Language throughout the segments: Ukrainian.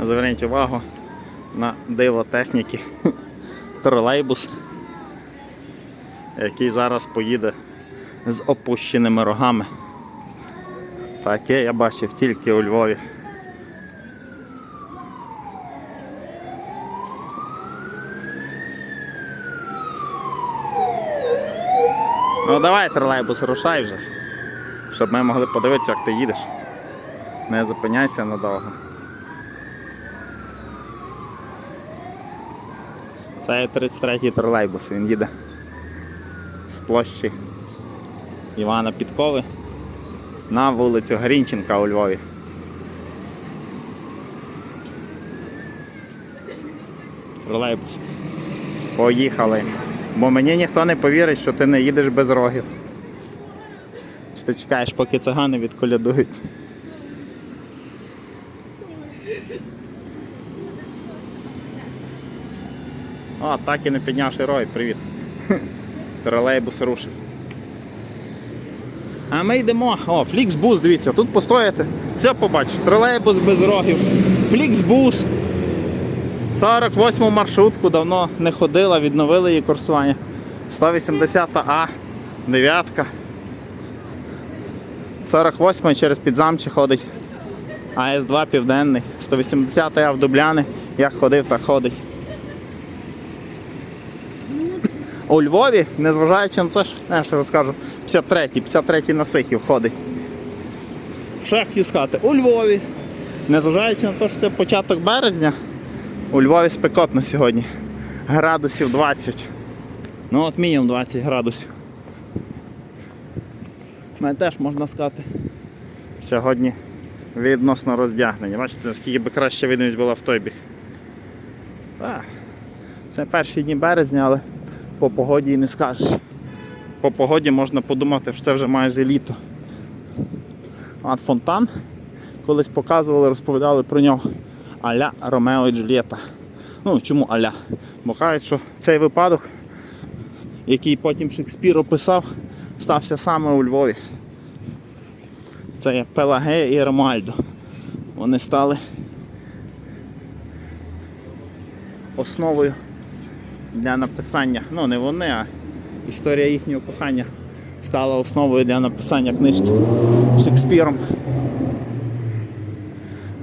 Зверніть увагу на диво техніки. Тролейбус, який зараз поїде з опущеними рогами. Таке я бачив тільки у Львові. Ну давай тролейбус рушай вже, щоб ми могли подивитися, як ти їдеш. Не зупиняйся надовго. Це 33-й тролейбус, він їде з площі Івана Підкови на вулицю Грінченка у Львові. Тролейбус. Поїхали. Бо мені ніхто не повірить, що ти не їдеш без рогів. Чи ти чекаєш, поки цигани відколядують. О, так і не піднявши рой, привіт. Тролейбус рушив. А ми йдемо. О, фліксбус, дивіться, тут постояти. Все побачиш. Тролейбус без рогів. Фліксбус. 48 маршрутку давно не ходила, відновили її курсування. 180 А, 9. 48 через підзамче ходить. АС2 південний. 180 А в Дубляни. Як ходив, так ходить. У Львові, незважаючи на це, я ще розкажу, 53-й, 53-й на Сихів ходить. Я сказати? У Львові, незважаючи на те, що це початок березня, у Львові спекотно сьогодні. Градусів 20. Ну от мінімум 20 градусів. Мене теж можна сказати. Сьогодні відносно роздягнення. Бачите, наскільки би краще видимість була в той бік. Так. Це перші дні березня, але по погоді і не скажеш. По погоді можна подумати, що це вже майже літо. От фонтан. Колись показували, розповідали про нього. Аля Ромео і Джульєта. Ну, чому аля? Бо кажуть, що цей випадок, який потім Шекспір описав, стався саме у Львові. Це є Пелагея і Ромальдо. Вони стали основою для написання, ну не вони, а історія їхнього кохання стала основою для написання книжки Шекспіром.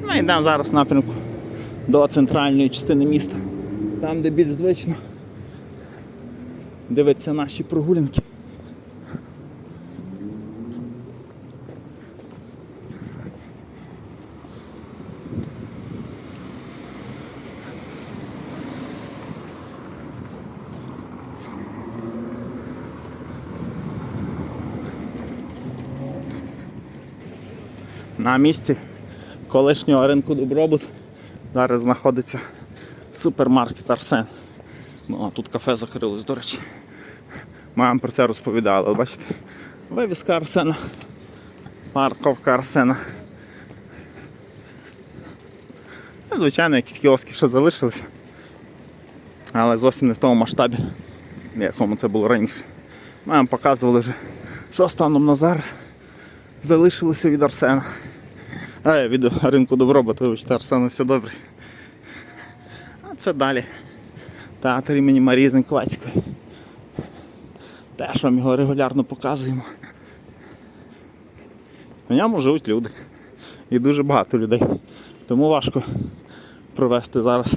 Ми йдемо зараз напрямку до центральної частини міста, там, де більш звично дивиться наші прогулянки. На місці колишнього ринку Добробут зараз знаходиться супермаркет Арсен. Ну, а тут кафе закрилось, до речі. Ми вам про це розповідали. Бачите, вивіска Арсена, парковка Арсена. Ну, Звичайно, якісь кіоски ще залишилися. Але зовсім не в тому масштабі, в якому це було раніше. Ми вам показували вже, що станом на зараз залишилося від Арсена. А, від ринку Добробут, вибачте, Арсену все добре. А це далі. Театр імені Марії Зеньковацької. Теж вам його регулярно показуємо. В ньому живуть люди. І дуже багато людей. Тому важко провести зараз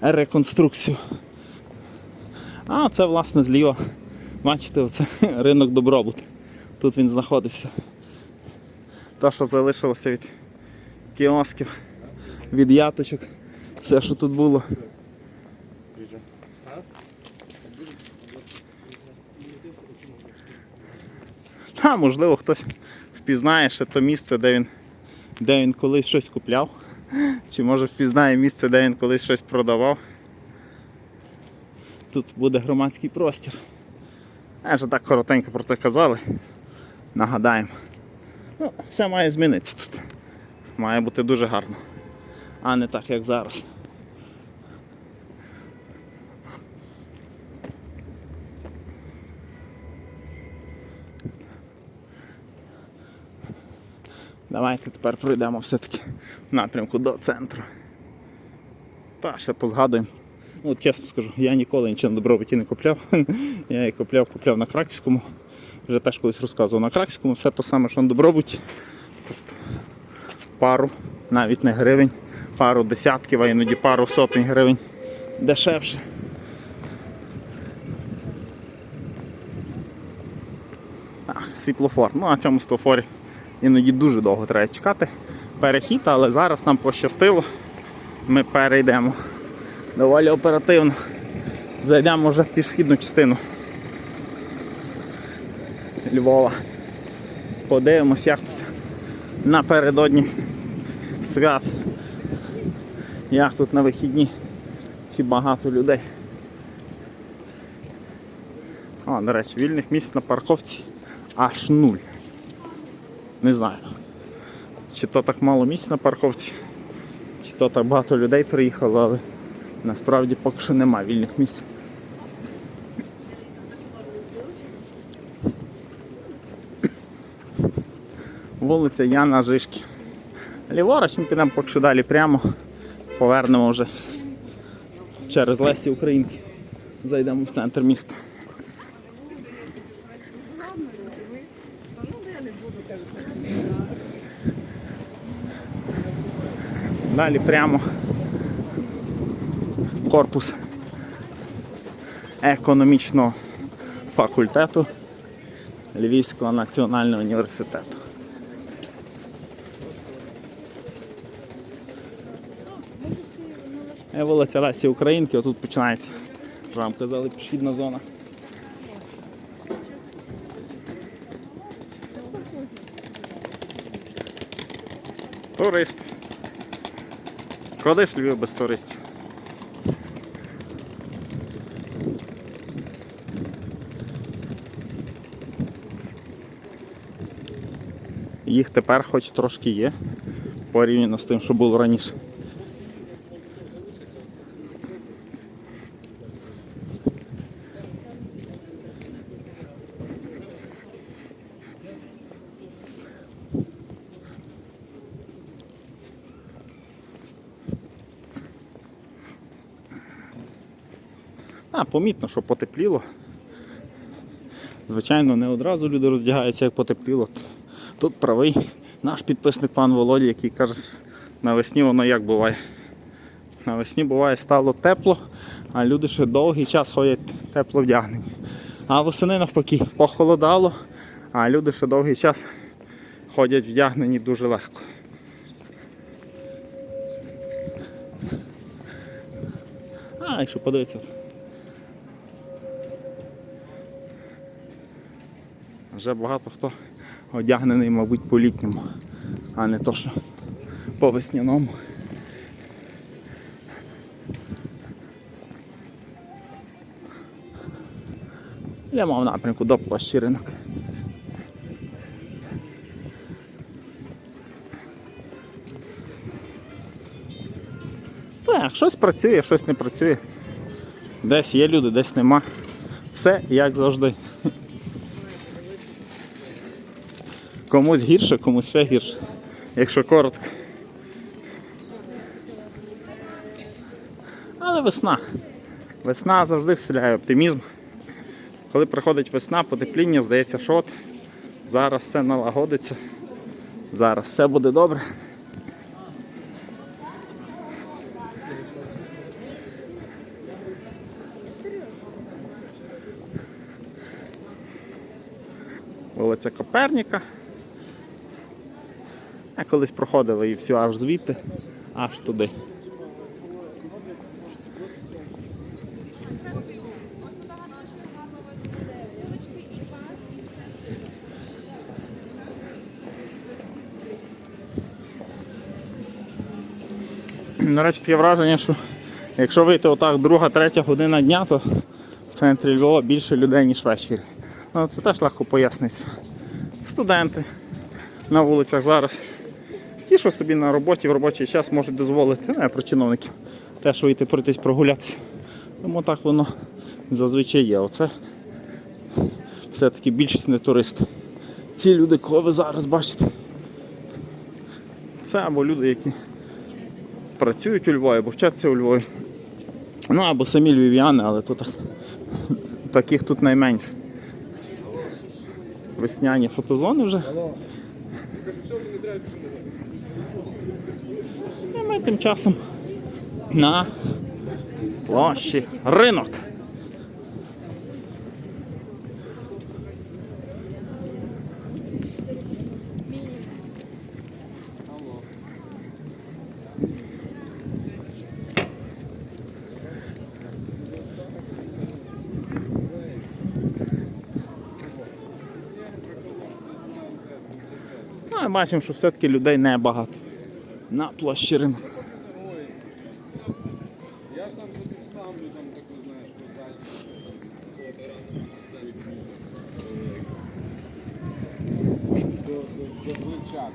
реконструкцію. А це власне зліва. Бачите, оце ринок Добробут. Тут він знаходився. Те, що залишилося від кіосків, від яточок, все, що тут було. Та, можливо, хтось впізнає ще то місце, де він, де він колись щось купляв. Чи може впізнає місце, де він колись щось продавав. Тут буде громадський простір. Я вже так коротенько про це казали. Нагадаємо. Ну, все має змінитися тут. Має бути дуже гарно. А не так, як зараз. Давайте тепер пройдемо все-таки в напрямку до центру. Та, ще позгадуємо. Ну, чесно скажу, я ніколи нічого на добробуті не купляв. Я її купляв, купляв на Краківському. Вже теж колись розказував. На Краківському все те саме, що на добробуті. Просто пару, навіть не гривень, пару десятків, а іноді пару сотень гривень дешевше. А, світлофор. Ну, на цьому світлофорі іноді дуже довго треба чекати. Перехід, але зараз нам пощастило. Ми перейдемо доволі оперативно. Зайдемо вже в пішохідну частину Львова. Подивимось, як тут напередодні свят. Як тут на вихідні чи багато людей. О, до речі, вільних місць на парковці аж нуль. Не знаю. Чи то так мало місць на парковці, чи то так багато людей приїхало, але насправді поки що нема вільних місць. Вулиця Яна Жишки. Ліворуч ми підемо поки що далі прямо. Повернемо вже через Лесі Українки. Зайдемо в центр міста. Далі прямо корпус економічного факультету Львівського національного університету. Вулиця Лесі Українки, отут починається, вже вам казали, пішохідна зона. Турист. Куди ж Львів без туристів? Їх тепер хоч трошки є, порівняно з тим, що було раніше. А, помітно, що потепліло. Звичайно, не одразу люди роздягаються, як потепліло. Тут правий наш підписник пан Володя, який каже, навесні воно як буває. Навесні буває стало тепло, а люди ще довгий час ходять тепло вдягнені. А восени навпаки похолодало, а люди ще довгий час ходять вдягнені дуже легко. А, якщо подивитися. Вже багато хто одягнений, мабуть, по літньому, а не то, що по весняному. Йдемо в напрямку до площі ринок. Так, щось працює, щось не працює. Десь є люди, десь нема. Все як завжди. Комусь гірше, комусь ще гірше. Якщо коротко. Але весна. Весна завжди вселяє оптимізм. Коли приходить весна, потепління, здається, що от зараз все налагодиться. Зараз все буде добре. Вулиця Коперніка. А колись проходили і все аж звідти, аж туди. До речі, таке враження, що якщо вийти отак друга, третя година дня, то в центрі Львова більше людей, ніж ввечері. Ну, це теж легко поясниться. Студенти на вулицях зараз. Ті, що собі на роботі в робочий час можуть дозволити, не про чиновників, теж вийти пройтись прогулятися. Тому так воно зазвичай є. Оце все-таки більшість не туристи. Ці люди, кого ви зараз бачите, це або люди, які працюють у Львові, або вчаться у Львові. Ну або самі львів'яни, але тут так- таких тут найменше. Весняні фотозони вже. І ми тим часом на площі ринок. Ну, бачимо, що все-таки людей небагато. На площі ринку. Я ж там ставлю там таку, знаєш, подальше. До, до, до.